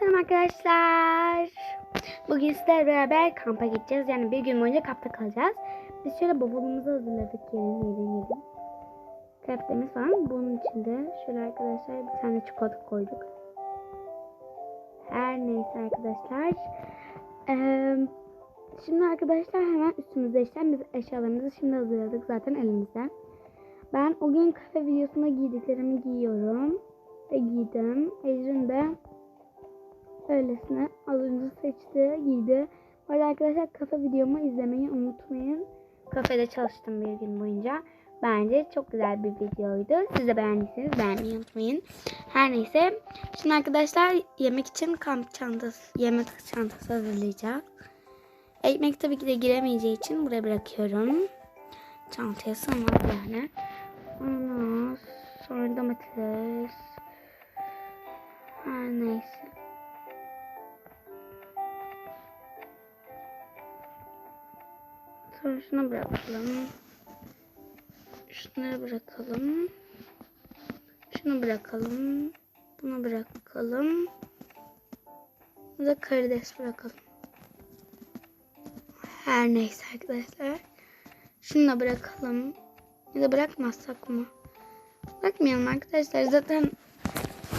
selam arkadaşlar. Bugün sizlerle beraber kampa gideceğiz. Yani bir gün boyunca kampta kalacağız. Biz şöyle bavulumuzu hazırladık. Yerin yerin yerin. Kıyafetlerimiz falan. Bunun içinde şöyle arkadaşlar bir tane çikolata koyduk. Her neyse arkadaşlar. Ee, şimdi arkadaşlar hemen üstümüzde işlem biz eşyalarımızı şimdi hazırladık zaten elimizde. Ben o gün kafe videosunda giydiklerimi giyiyorum. Ve giydim. Ecrin de öylesine az önce seçti, giydi. Bu arkadaşlar kafe videomu izlemeyi unutmayın. Kafede çalıştım bir gün boyunca. Bence çok güzel bir videoydu. Siz de beğendiyseniz beğenmeyi unutmayın. Her neyse. Şimdi arkadaşlar yemek için kamp çantası, yemek çantası hazırlayacağız. Ekmek tabii ki de giremeyeceği için buraya bırakıyorum. Çantaya sığmaz yani. Ananas, sonra domates. Her neyse. Sonra bırakalım. Şunları bırakalım. Şunu bırakalım. Bunu bırakalım. Bu da karides bırakalım. Her neyse arkadaşlar. Şunu da bırakalım. Ya da bırakmazsak mı? Bırakmayalım arkadaşlar. Zaten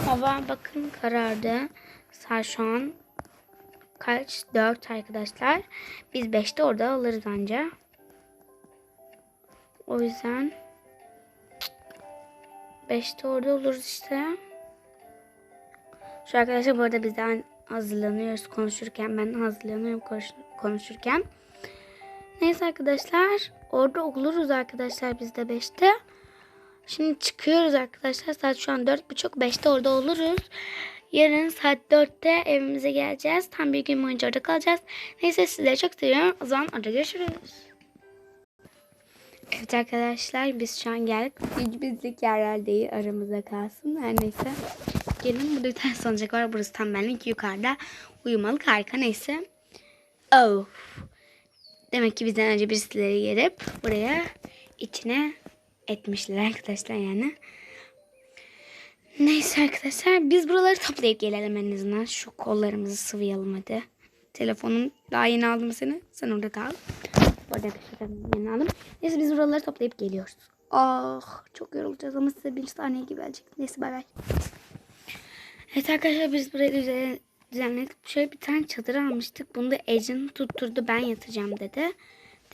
hava bakın karardı. Saat şu an kaç? 4 arkadaşlar. Biz 5'te orada alırız anca. O yüzden 5'te orada oluruz işte. Şu arkadaşlar bu arada biz de hazırlanıyoruz konuşurken. Ben hazırlanıyorum konuş- konuşurken. Neyse arkadaşlar. Orada oluruz arkadaşlar biz de 5'te. Şimdi çıkıyoruz arkadaşlar. Saat şu an 4.30 5'te orada oluruz. Yarın saat 4'te evimize geleceğiz. Tam bir gün boyunca orada kalacağız. Neyse sizleri çok seviyorum. O zaman orada görüşürüz. Evet arkadaşlar biz şu an geldik. Bizlik yerler değil aramızda kalsın. Her neyse. Gelin burada bir tane salıncak var. Burası tam benlik yukarıda. Uyumalık harika neyse. Oh. Demek ki bizden önce birisileri gelip buraya içine etmişler arkadaşlar yani. Neyse arkadaşlar biz buraları toplayıp gelelim en azından. Şu kollarımızı sıvayalım hadi. Telefonum daha yeni aldım seni. Sen orada kal. Bu arada arkadaşlar yeni aldım. Neyse biz buraları toplayıp geliyoruz. Ah çok yorulacağız ama size bir saniye gibi gelecek. Neyse bay bay. Evet arkadaşlar biz burayı düzen- düzenledik. Şöyle bir tane çadır almıştık. Bunu da Ecin tutturdu ben yatacağım dedi.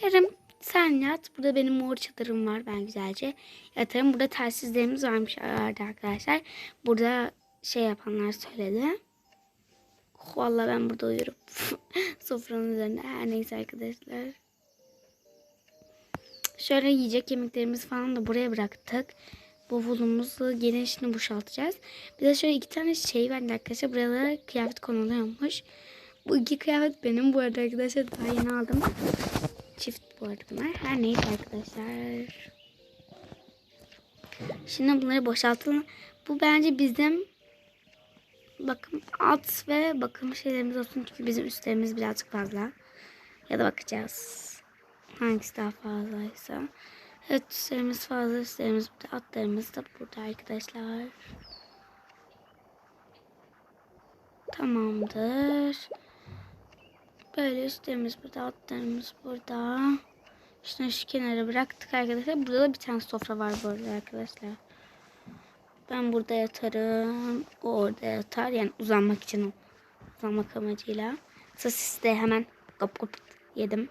Derim sen yat. Burada benim mor çadırım var. Ben güzelce yatarım. Burada telsizlerimiz varmış arkadaşlar. Burada şey yapanlar söyledi. Vallahi ben burada uyurum. Sofranın üzerinde. Her neyse arkadaşlar. Şöyle yiyecek yemeklerimiz falan da buraya bıraktık. Bavulumuzu gene boşaltacağız. Bir de şöyle iki tane şey verdi arkadaşlar. Buralara kıyafet konuluyormuş. Bu iki kıyafet benim bu arada arkadaşlar. Daha yeni aldım. Çift bu arada bunlar. Her neyse arkadaşlar. Şimdi bunları boşaltalım. Bu bence bizim bakım alt ve bakım şeylerimiz olsun. Çünkü bizim üstlerimiz birazcık fazla. Ya da bakacağız. Hangisi daha fazlaysa. Evet üstlerimiz fazla. Üstlerimiz burada. Atlarımız da burada arkadaşlar. Tamamdır. Böyle üstlerimiz burada. Atlarımız burada. Şunu şu kenara bıraktık arkadaşlar. Burada da bir tane sofra var bu arada arkadaşlar. Ben burada yatarım. O orada yatar. Yani uzanmak için uzanmak amacıyla. Sosis de hemen kap kap yedim.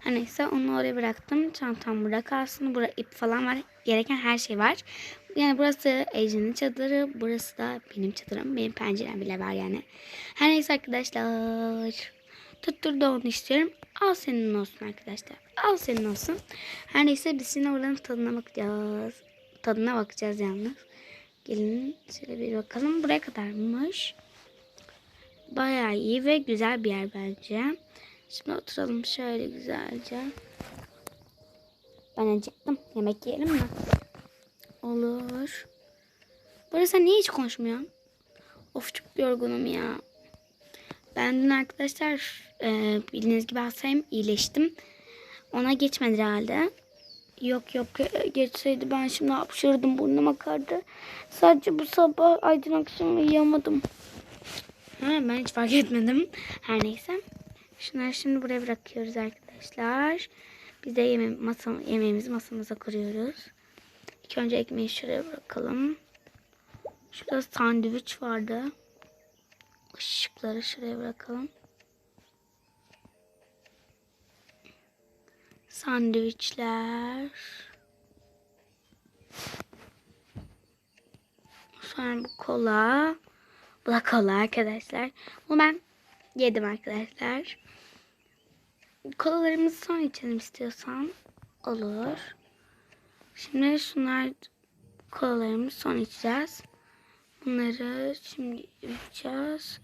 Her neyse onu oraya bıraktım. Çantam burada kalsın. Burada ip falan var. Gereken her şey var. Yani burası Ece'nin çadırı. Burası da benim çadırım. Benim pencerem bile var yani. Her neyse arkadaşlar. Tutturdu onu istiyorum. Al senin olsun arkadaşlar. Al senin olsun. Her neyse biz şimdi oranın tadına bakacağız. Tadına bakacağız yalnız. Gelin şöyle bir bakalım. Buraya kadarmış. Bayağı iyi ve güzel bir yer bence. Şimdi oturalım şöyle güzelce. Ben acıktım. Yemek yiyelim mi? Olur. Burada sen niye hiç konuşmuyorsun? Of çok yorgunum ya. Ben dün arkadaşlar e, bildiğiniz gibi hastayım. iyileştim. Ona geçmedi herhalde. Yok yok e, geçseydi ben şimdi hapşırdım burnum akardı. Sadece bu sabah aydın akşam uyuyamadım. Ha? Ben hiç fark etmedim. Her neyse. Şunları şimdi buraya bırakıyoruz arkadaşlar. Biz de yeme masa, yemeğimizi masamıza kuruyoruz. İlk önce ekmeği şuraya bırakalım. Şurada sandviç vardı. Işıkları şuraya bırakalım. Sandviçler. Sonra bu kola. Bu da kola arkadaşlar. Bunu ben yedim arkadaşlar. Kolalarımızı sonra içelim istiyorsan. Olur. Şimdi şunlar kolalarımızı sonra içeceğiz. Bunları şimdi yapacağız.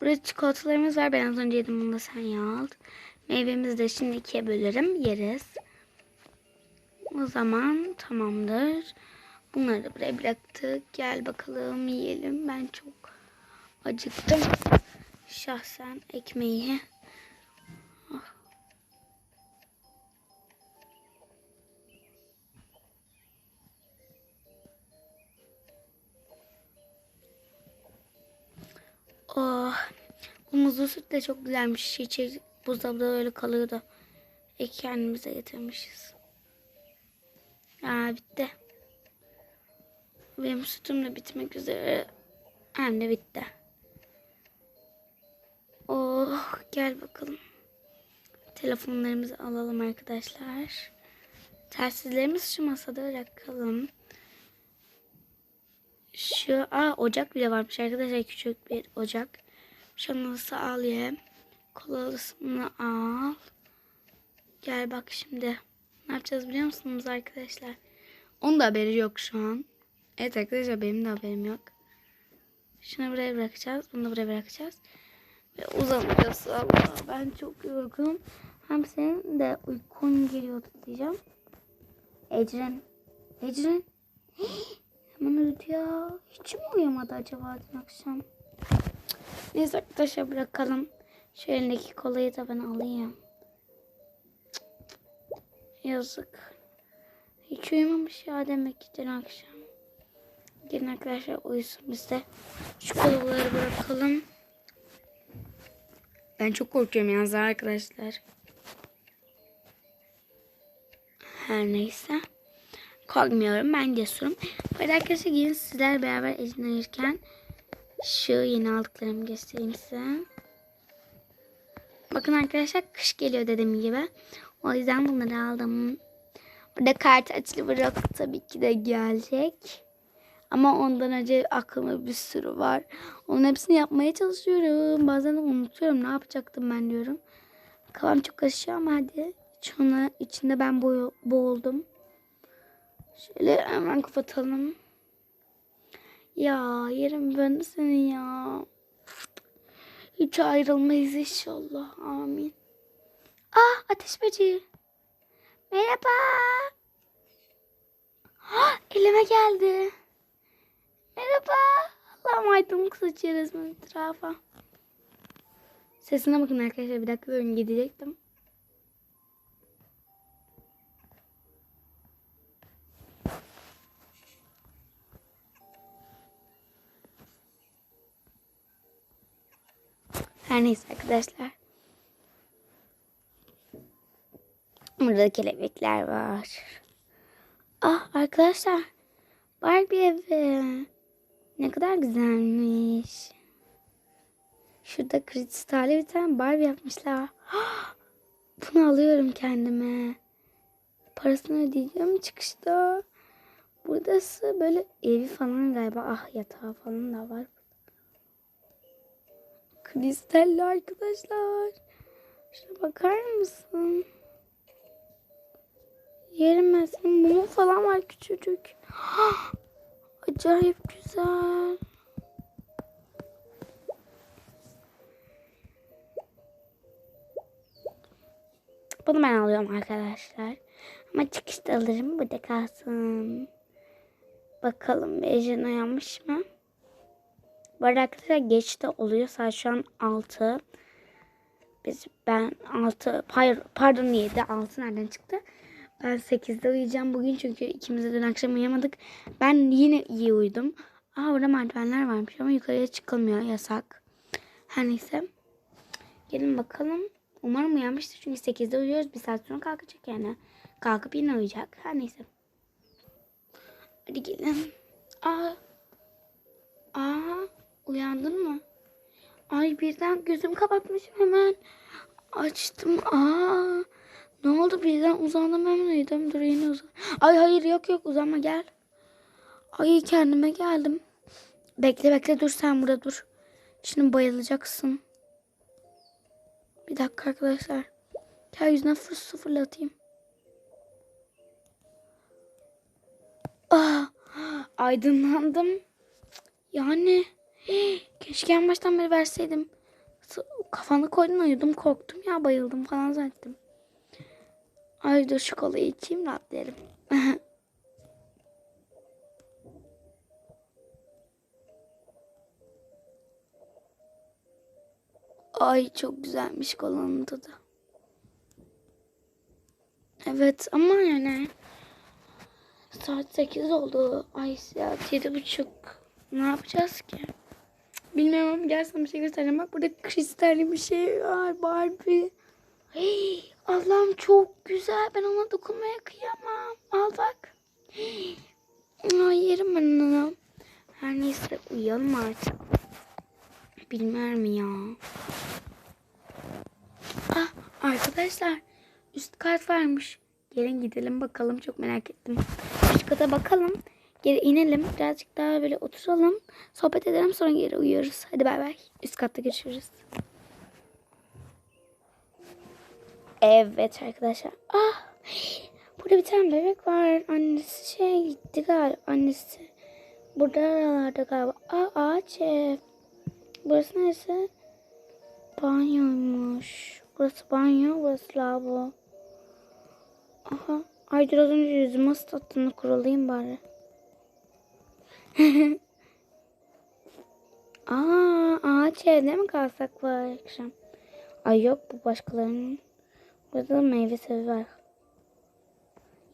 Burada çikolatalarımız var. Ben az önce yedim. Bunu da sen ye al. Meyvemizi de şimdi ikiye bölerim. Yeriz. O zaman tamamdır. Bunları buraya bıraktık. Gel bakalım yiyelim. Ben çok acıktım. Şahsen ekmeği. Oh. Bu muzlu süt de çok güzelmiş. İçeri buzdolabında öyle kalıyordu. E kendimize getirmişiz. Aa bitti. Benim sütüm de bitmek üzere. Hem de bitti. Oh gel bakalım. Telefonlarımızı alalım arkadaşlar. Telsizlerimiz şu masada bırakalım. Şu aa ocak bile varmış arkadaşlar küçük bir ocak. Şanlısı al ye. Kolalısını al. Gel bak şimdi. Ne yapacağız biliyor musunuz arkadaşlar? Onun da haberi yok şu an. Evet arkadaşlar benim de haberim yok. Şunu buraya bırakacağız. Bunu da buraya bırakacağız. Ve uzanacağız. Allah ben çok yorgunum. Hem senin de uykun geliyordu diyeceğim. Ecren. Ecren. Uyudu ya. Hiç mi uyumadı acaba dün akşam? Neyse arkadaşlar bırakalım. Şu elindeki kolayı da ben alayım. Yazık. Hiç uyumamış ya demek ki dün akşam. Gelin arkadaşlar uyusun biz de. Şu kolaları bırakalım. Ben çok korkuyorum yalnız arkadaşlar. Her neyse. Korkmuyorum ben cesurum. Böyle arkadaşlar gelin sizler beraber eğlenirken şu yeni aldıklarımı göstereyim size. Bakın arkadaşlar kış geliyor dediğim gibi. O yüzden bunları aldım. Burada kart açılı bırak tabii ki de gelecek. Ama ondan önce aklımda bir sürü var. Onun hepsini yapmaya çalışıyorum. Bazen unutuyorum ne yapacaktım ben diyorum. Kafam çok karışıyor ama hadi. Şunu içinde ben boğuldum. Şöyle hemen kapatalım. Ya yerim ben de seni ya. Hiç ayrılmayız inşallah. Amin. Ah ateş böceği. Merhaba. Ah, elime geldi. Merhaba. Allah'ım aydınlık saçıyor resmen etrafa. Sesine bakın arkadaşlar. Bir dakika durun gidecektim. Her neyse arkadaşlar. Burada kelebekler var. Ah arkadaşlar. Barbie evi. Ne kadar güzelmiş. Şurada kristalli bir tane Barbie yapmışlar. Bunu alıyorum kendime. Parasını ödeyeceğim çıkışta. Buradası böyle evi falan galiba. Ah yatağı falan da var. Kristalli arkadaşlar. Şuna bakar mısın? Yerim ben senin mumu falan var küçücük. Acayip güzel. Bunu ben alıyorum arkadaşlar. Ama çıkışta alırım. Burada kalsın. Bakalım Bejin uyanmış mı? Bu arada arkadaşlar oluyor. Saat şu an 6. Biz ben 6 hayır pardon 7 6 nereden çıktı? Ben 8'de uyuyacağım bugün çünkü ikimiz de dün akşam uyuyamadık. Ben yine iyi uyudum. Aa burada merdivenler varmış ama yukarıya çıkılmıyor yasak. Her neyse. Gelin bakalım. Umarım uyanmıştır çünkü 8'de uyuyoruz. Bir saat sonra kalkacak yani. Kalkıp yine uyuyacak. Her neyse. Hadi gelin. Aa. Aa. Uyandın mı? Ay birden gözüm kapatmışım hemen. Açtım. Aa. Ne oldu birden uzandım hemen uyudum. Dur yine uzan. Ay hayır yok yok uzanma gel. Ay kendime geldim. Bekle bekle dur sen burada dur. Şimdi bayılacaksın. Bir dakika arkadaşlar. Gel yüzüne fırs sıfırlatayım. Ah, aydınlandım. Yani keşke en baştan beri verseydim. Kafanı koydun uyudum korktum ya bayıldım falan zannettim. Ay dur şu kolayı içeyim rahatlayalım. Ay çok güzelmiş kolanın tadı. Evet ama yani saat 8 oldu. Ay saat yedi buçuk. Ne yapacağız ki? Bilmiyorum. Gel sana bir şey göstereyim. Bak burada kristalli bir şey var. Barbie. Hey, Allah'ım çok güzel. Ben ona dokunmaya kıyamam. Al bak. Ay yerim ben onu. Her neyse uyuyalım artık. Bilmiyorum ya. Ah arkadaşlar üst kat varmış. Gelin gidelim bakalım çok merak ettim. Üst kata bakalım. Geri inelim. Birazcık daha böyle oturalım. Sohbet edelim sonra geri uyuyoruz. Hadi bay bay. Üst katta görüşürüz. Evet arkadaşlar. Ah burada bir tane bebek var. Annesi şey gitti galiba. Annesi burada aralarda galiba. Aa ağaç ev. Burası neresi? Banyoymuş. Burası banyo, burası lavabo. Aha. Ay dur az önce yüzümü ıslattığını kurulayım bari. Aa, ağaç evde mi kalsak bu akşam? Ay yok bu başkalarının. Burada da meyve sevi var.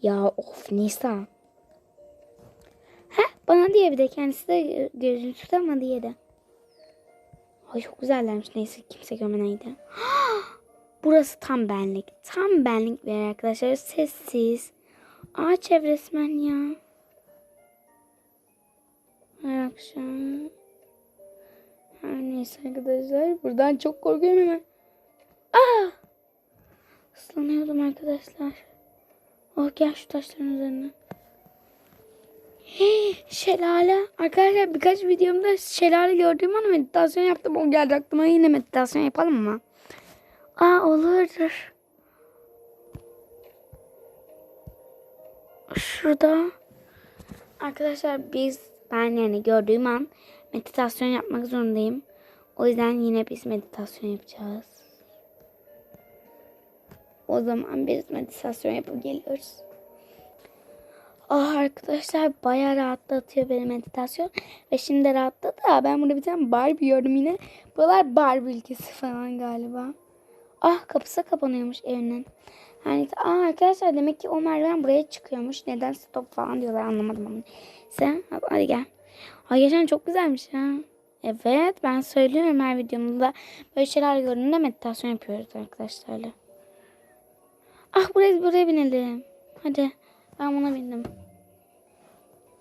Ya of Nisa. Heh bana diye bir de kendisi de gözünü tutamadı diye de. Ay çok güzellermiş. Neyse kimse görmeneydi. Burası tam benlik. Tam benlik bir arkadaşlar. Sessiz. Ağaç ev resmen ya. Her akşam. Her neyse arkadaşlar. Buradan çok korkuyorum hemen. Aa! Islanıyordum arkadaşlar. Oh gel şu taşların üzerine. Hey, şelale. Arkadaşlar birkaç videomda şelale gördüğüm an meditasyon yaptım. O geldi aklıma yine meditasyon yapalım mı? Aa olurdur. Şurada. Arkadaşlar biz ben yani gördüğüm an meditasyon yapmak zorundayım. O yüzden yine biz meditasyon yapacağız. O zaman biz meditasyon yapıp geliyoruz. Ah arkadaşlar bayağı rahatlatıyor beni meditasyon. Ve şimdi rahatladı da ben burada bir tane Barbie gördüm yine. Buralar Barbie ülkesi falan galiba. Ah kapısı kapanıyormuş evinin. Yani aa arkadaşlar demek ki o merdiven buraya çıkıyormuş. Neden stop falan diyorlar anlamadım onu. Sen hadi gel. Ay geçen çok güzelmiş ha. Evet ben söylüyorum her videomda böyle şeyler gördüğümde meditasyon yapıyoruz arkadaşlarla. Ah buraya buraya binelim. Hadi ben buna bindim.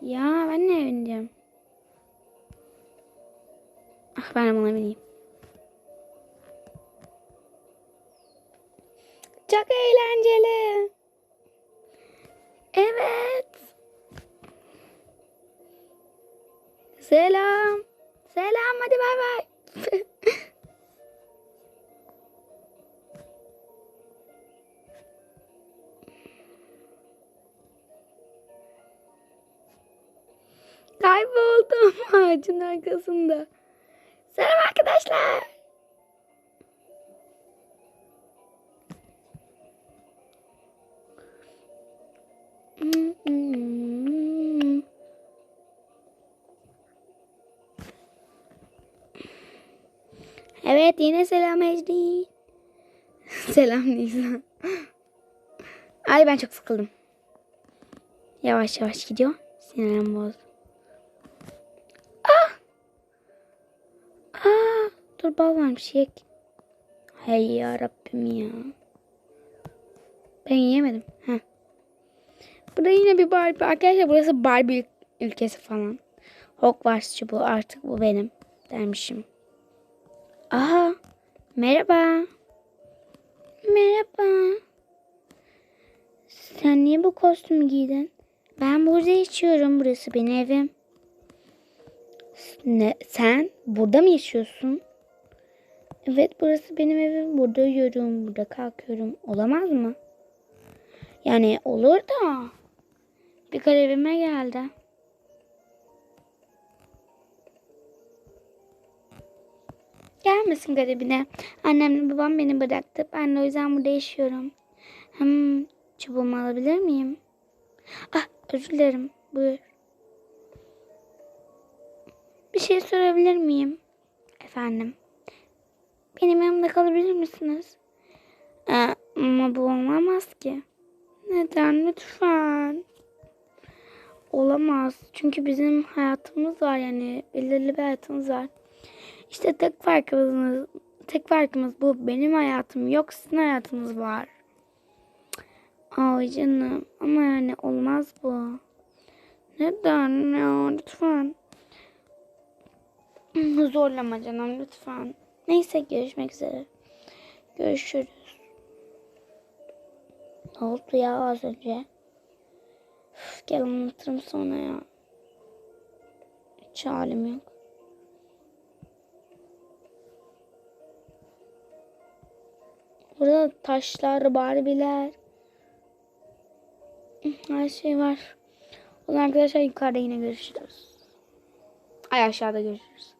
Ya ben ne bineceğim? Ah ben buna bineyim. Çok eğlenceli. Evet. Selam. Selam hadi bay bay. Kayboldum ağacın arkasında. Selam arkadaşlar. Evet yine selam Ecrin. selam Nisa. Ay ben çok sıkıldım. Yavaş yavaş gidiyor. Sinirim bozdu. Ah! Ah! Dur bal varmış yek. Hey ya Rabbim ya. Ben yiyemedim. Heh. Burada yine bir Barbie. Arkadaşlar burası Barbie ülkesi falan. Hogwarts'çı bu artık bu benim dermişim. Aha merhaba. Merhaba. Sen niye bu kostümü giydin? Ben burada yaşıyorum. Burası benim evim. Ne, sen burada mı yaşıyorsun? Evet burası benim evim. Burada uyuyorum. Burada kalkıyorum. Olamaz mı? Yani olur da. Bir garibime geldi. Gelmesin garibine. Annemle babam beni bıraktı. Ben de o yüzden burada yaşıyorum. Hmm, çubuğumu alabilir miyim? Ah özür dilerim. Buyur. Bir şey sorabilir miyim? Efendim. Benim yanımda kalabilir misiniz? Ee, ama bu olmaz ki. Neden? Lütfen. Olamaz. Çünkü bizim hayatımız var yani. Belirli bir hayatımız var. İşte tek farkımız, tek farkımız bu. Benim hayatım yok, sizin hayatınız var. Ay canım. Ama yani olmaz bu. Neden ya? Lütfen. Zorlama canım lütfen. Neyse görüşmek üzere. Görüşürüz. Ne oldu ya az önce? Gel anlatırım sonra ya. Hiç halim yok. Burada taşlar, barbiler. Her şey var. O zaman arkadaşlar yukarıda yine görüşürüz. Ay aşağıda görüşürüz.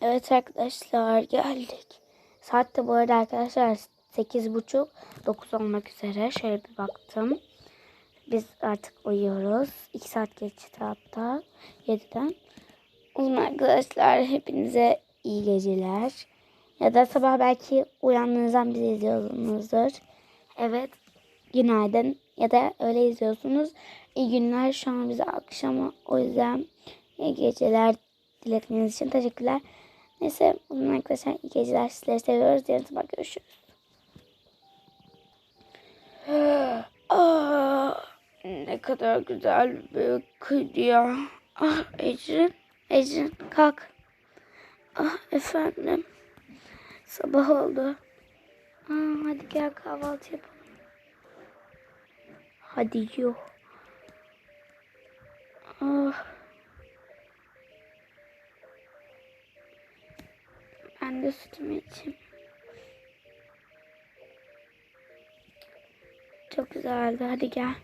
Evet arkadaşlar geldik. Saat de bu arada arkadaşlar 8.30 9 olmak üzere. Şöyle bir baktım. Biz artık uyuyoruz. 2 saat geçti hatta 7'den. O arkadaşlar hepinize iyi geceler. Ya da sabah belki uyandığınızdan bizi izliyorsunuzdur. Evet. Günaydın. Ya da öyle izliyorsunuz. İyi günler. Şu an bize akşama. O yüzden iyi geceler dilediğiniz için teşekkürler. Neyse zaman arkadaşlar iyi geceler. Sizleri seviyoruz. Yarın sabah görüşürüz. Ah, ne kadar güzel bir uykuydu ya. Ah Ecrin. Ecrin kalk. Ah efendim. Sabah oldu. Aa, hadi gel kahvaltı yapalım. Hadi yok. Ah. Ben de sütümü içeyim. Çok güzeldi. Hadi gel.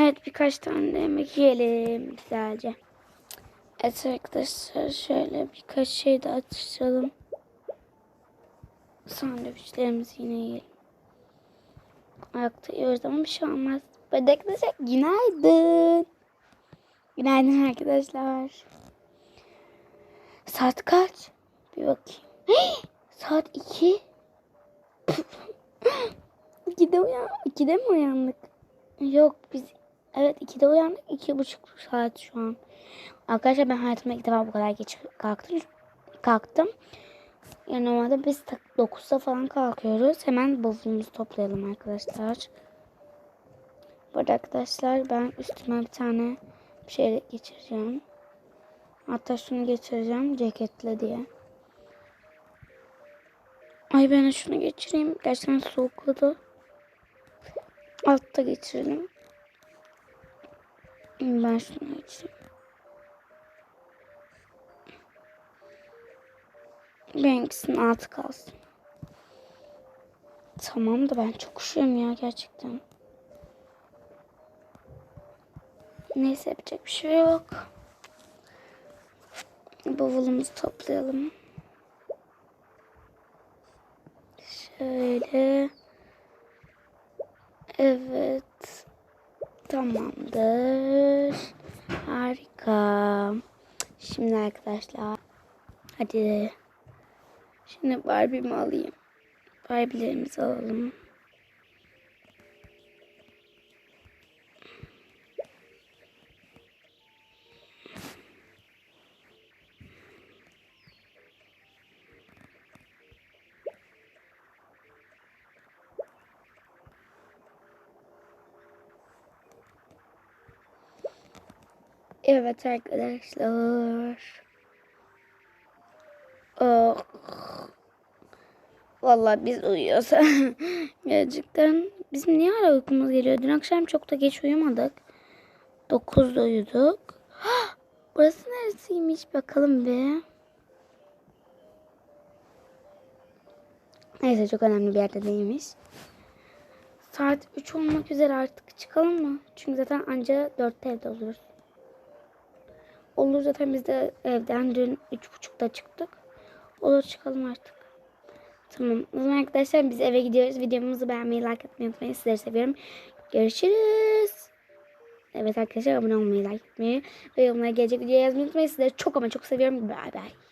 Evet birkaç tane de yemek yiyelim güzelce. Evet arkadaşlar şöyle birkaç şey de atıştıralım. Sandviçlerimizi yine yiyelim. Ayakta yiyoruz ama bir şey olmaz. Hadi arkadaşlar günaydın. Günaydın arkadaşlar. Saat kaç? Bir bakayım. Saat 2. 2'de uyan 2'de mi uyandık? Yok biz evet 2'de uyandık. 2,5 saat şu an. Arkadaşlar ben hayatımda ilk defa bu kadar geç kalktım. Kalktım. Yani normalde biz 9'da falan kalkıyoruz. Hemen bavulumuzu toplayalım arkadaşlar. Burada arkadaşlar ben üstüme bir tane bir şey geçireceğim. Hatta şunu geçireceğim ceketle diye. Ay ben şunu geçireyim. Gerçekten soğukladı. Altta geçirelim. Ben şunu geçireyim. Benimkisinin altı kalsın. Tamam da ben çok üşüyorum ya gerçekten. Neyse yapacak bir şey yok. Bavulumuzu toplayalım. Şöyle. Evet. Tamamdır. Harika. Şimdi arkadaşlar. Hadi. Şimdi Barbie'mi alayım. Barbie'lerimizi alalım. Evet arkadaşlar. Oh. Vallahi biz uyuyoruz. Gerçekten bizim niye ara uykumuz geliyor? Dün akşam çok da geç uyumadık. 9'da uyuduk. Burası neresiymiş bakalım bir. Neyse çok önemli bir yerde değilmiş. Saat 3 olmak üzere artık çıkalım mı? Çünkü zaten anca 4'te evde oluruz. Olur zaten biz de evden dün 3.30'da çıktık. Olur çıkalım artık. Tamam. O zaman arkadaşlar biz eve gidiyoruz. Videomuzu beğenmeyi, like etmeyi unutmayın. Sizleri seviyorum. Görüşürüz. Evet arkadaşlar abone olmayı, like etmeyi ve yorumlara gelecek videoya yazmayı unutmayın. Sizleri çok ama çok seviyorum. Bay bay.